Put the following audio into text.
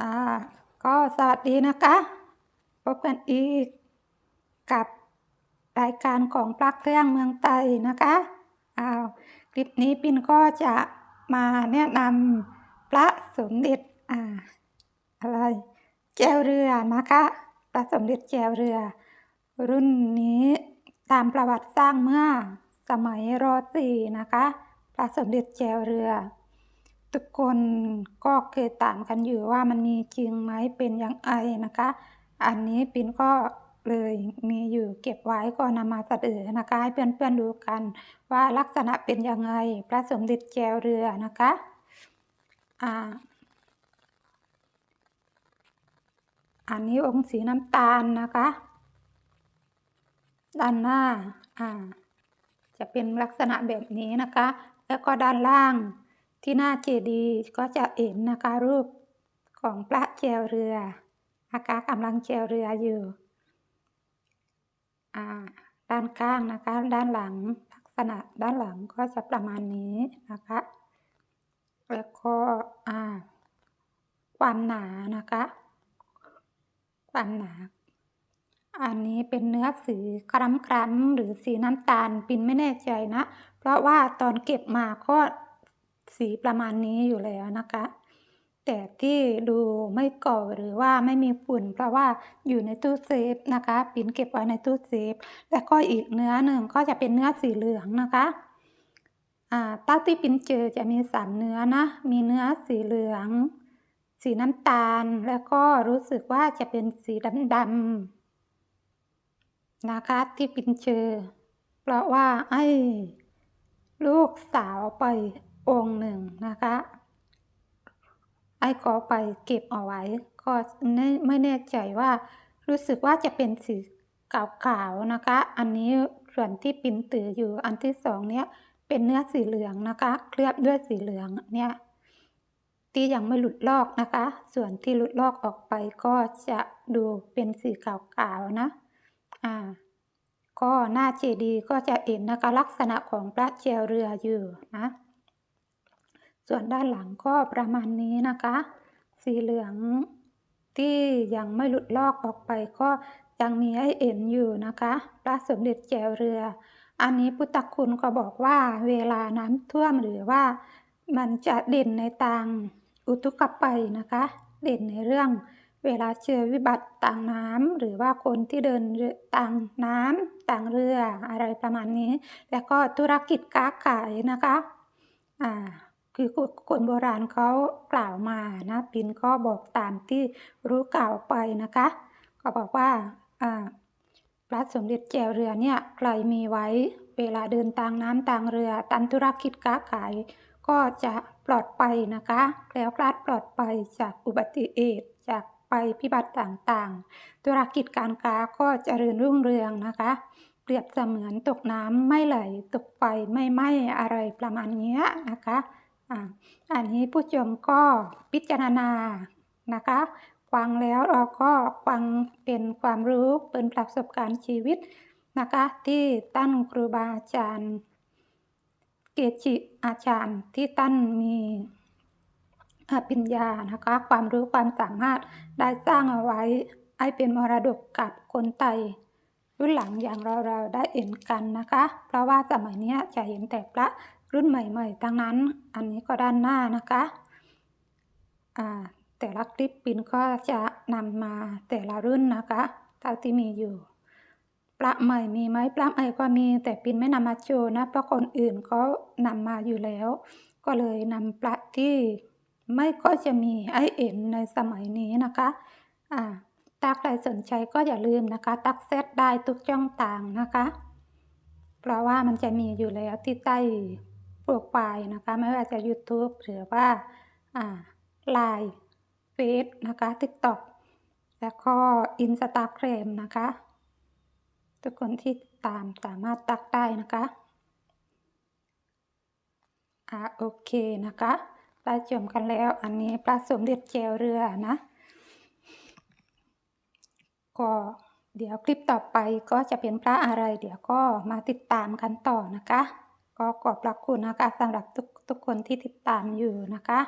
อ่าก็สวัสดีนะคะ พบกันอีกกับรายการของปลักเครื่องเมืองไทยนะคะอ้าวคลิปนี้ปินก็จะมาแนะนำพระสมเด็จอ่าอะไรแจวเรือนะคะพระสมเด็จแจวเรือ รุ่นนี้ตามประวัติสร้างเมื่อสมัยรอสี่นะคะ พระสมเด็จแจวเรือ ทุกคนก็เคยถามกันอยู่ว่ามันมีจริงไหมเป็นยังไงนะคะ อันนี้ปินก็เลยมีอยู่เก็บไว้ก็นำมาเสนอนะคะให้เพื่อนๆดูกัน ว่าลักษณะเป็นยังไงพระสมเด็จแจวเรือนะคะอ่าอันนี้องค์สีน้ำตาลนะคะ ด้านหน้าอ่าจะเป็นลักษณะแบบนี้นะคะ แล้วก็ด้านล่าง ที่หน้าเจดีย์ก็จะเห็นนะคะรูปของพระแจวเรือนะคะกำลังแจวเรืออยู่ด้านข้างนะคะด้านหลังลักษณะด้านหลังก็จะประมาณนี้นะคะแล้วก็ความหนานะคะความหนาอันนี้เป็นเนื้อสีคล้ำคล้ำหรือสีน้ำตาลปินไม่แน่ใจนะ เพราะว่าตอนเก็บมาก็ สีประมาณนี้อยู่แล้วนะคะ แต่ที่ดูไม่ก่อหรือว่าไม่มีฝุ่น เพราะว่าอยู่ในตู้เซฟนะคะปินเก็บไว้ในตู้เซฟ แล้วก็อีกเนื้อหนึ่งก็จะเป็นเนื้อสีเหลืองนะคะอ่าตั้งที่ปิ้นเจอจะมีสามเนื้อนะ มีเนื้อสีเหลือง สีน้ำตาล แล้วก็รู้สึกว่าจะเป็นสีดำๆนะคะที่ปิ้นเจอ เพราะว่าไอ้ลูกสาวไป องค์หนึ่งนะคะ ไอ้ก็ไปเก็บเอาไว้ ก็ไม่แน่ใจว่ารู้สึกว่าจะเป็นสีขาวๆนะคะ อันนี้ส่วนที่ปินตืออยู่อันที่สองเนี้ยเป็นเนื้อสีเหลืองนะคะ เคลือบด้วยสีเหลืองเนี่ยที่ยังไม่หลุดลอกนะคะ ส่วนที่หลุดลอกออกไปก็จะดูเป็นสีขาวๆนะ อ่า ก็หน้าเจดีก็จะเห็นนะคะลักษณะของพระแจวเรืออยู่นะ ส่วนด้านหลังก็ประมาณนี้นะคะ สีเหลืองที่ยังไม่หลุดลอกออกไปก็ยังมีให้เห็นอยู่นะคะพระสมเด็จแจวเรือ อันนี้พุทธคุณก็บอกว่าเวลาน้ำท่วมหรือว่ามันจะเด่นในทางอุตุกภัยนะคะ เด่นในเรื่อง เวลาเจอวิบัติต่างน้ำหรือว่าคนที่เดินต่างน้ำต่างเรืออะไรประมาณนี้ แล้วก็ธุรกิจค้าขายนะคะ อ่า คือคนโบราณเขากล่าวมานะปินก็บอกตามที่รู้กล่าวไปนะคะ ก็บอกว่าพระสมเด็จแจวเรือเนี่ยใครมีไว้เวลาเดินตางน้ำต่างเรือตันธุรกิจค้าขาย ก็จะปลอดภัยนะคะแล้วคลาดปลอดภัยจากอุบัติเหตุจากภัยพิบัติต่างๆ ธุรกิจการค้าก็จเจริญรุ่งเรืองนะคะ เปรียบเสมือนตกน้ำไม่ไหลตกไฟไม่ไหม้อะไรประมาณนี้นะคะ อันนี้ผู้ชมก็พิจารณานะคะฟังแล้วเราก็ฟังเป็นความรู้เป็นประสบการณ์ชีวิตนะคะ ที่ตั้นครูบาอาจารย์ เกจิอาจารย์ที่ตั้นมีปัญญานะคะ ความรู้ความสามารถได้สร้างเอาไว้ให้เป็นมรดกกับคนไทยรุ่นหลังอย่างเราเราได้เห็นกันนะคะ เพราะว่าสมัยนี้จะเห็นแต่พระ รุ่นใหม่ๆทั้งนั้น อันนี้ก็ด้านหน้านะคะแต่ละคลิปปินก็จะนำมาแต่ละรุ่นนะคะเท่าที่มีอยู่ปลาใหม่มีไหมปลาใหม่ก็มีแต่ปินไม่นำมาโชว์นะเพราะคนอื่นเขานำมาอยู่แล้ว ก็เลยนำปลาที่ไม่ก็จะมีไอเอ็นในสมัยนี้นะคะอ่าถ้าใครสนใจก็อย่าลืมนะคะ ตักเซตได้ทุกช่องทางนะคะ เพราะว่ามันจะมีอยู่แล้วที่ใต้ โปรไฟล์นะคะไม่ว่าจะ YouTube หรือว่าไลน์เฟซนะคะ TikTok แล้วก็อินสตาแกรมนะคะ ทุกคนที่ตามสามารถตักได้นะคะอ่าโอเคนะคะได้ชมกันแล้วอันนี้ปลาสมเด็จแจวเรือนะ ก็เดี๋ยวคลิปต่อไปก็จะเป็นพระอะไร เดี๋ยวก็มาติดตามกันต่อนะคะ ก็ขอบพระคุณนะคะสำหรับทุกทุกคนที่ติดตามอยู่นะคะ